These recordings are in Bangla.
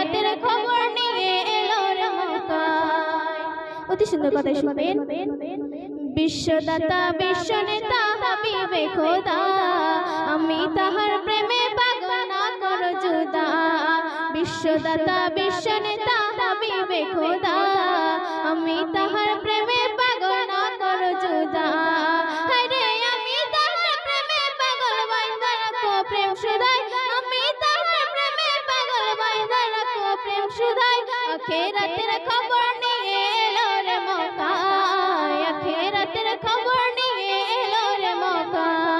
আখেরাতের খবর নিয়ে এলো অতি সুন্দর কথা শুনবেন। বিশ্বদাতা বিশ্ব নেতা হাবিবে খোদা, আমি তাহার প্রেমে কর জুদা। বিশ্বদাতা বিশ্ব নেতা হাবিবে খোদা, আমি তাহার প্রেমে আখেরাতের খবর নিয়ে এলো রে মকায় আখেরাতের খবর নিয়ে এলো রে মকায়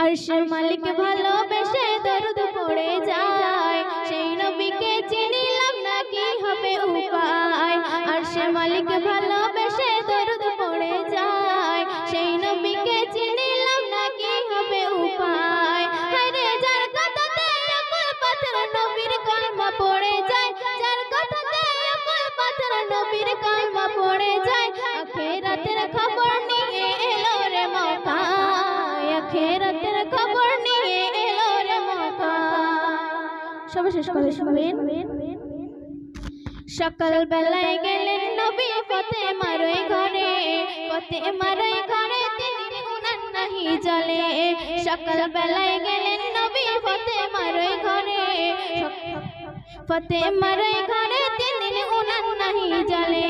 আর সে মালিক ভালোবেসে দরদ পড়ে যায়। যায়। সকাল বেলায় গেলেন নবী ফতে মারোয় ঘরে। ফতে মারোয় ঘরে নাহি জলে সকাল বেলায় গেলেন নবী ফতে মারোয় ঘরে। ফতে মারোয় ঘরে তিনি উনান নাহি জলে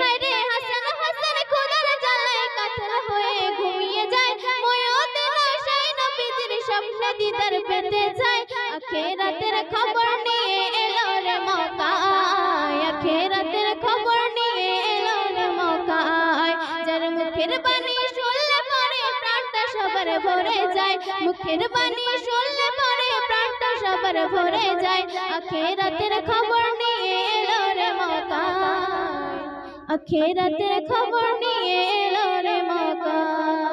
হরে হাসান হাসান খোদার জ্বালায় কাতর হয়ে ঘুমিয়ে যায় ময়ও দিল সেই নবীজির স্বপ্ন দিদার পেতে যায় আখেরাতের খবর নিয়ে এলো রে মকায় আখেরাতের খবর নিয়ে এলো রে মকায় যার মুখের বাণী শুনলে পরে প্রাণটা সবার ভরে যায় মুখের বাণী শুনলে পরে প্রাণটা সবার ভরে যায়। আখেরাতের খবর নিয়ে এলো রে মকা আখেরাতের খবর নিয়ে এলো রে মকায়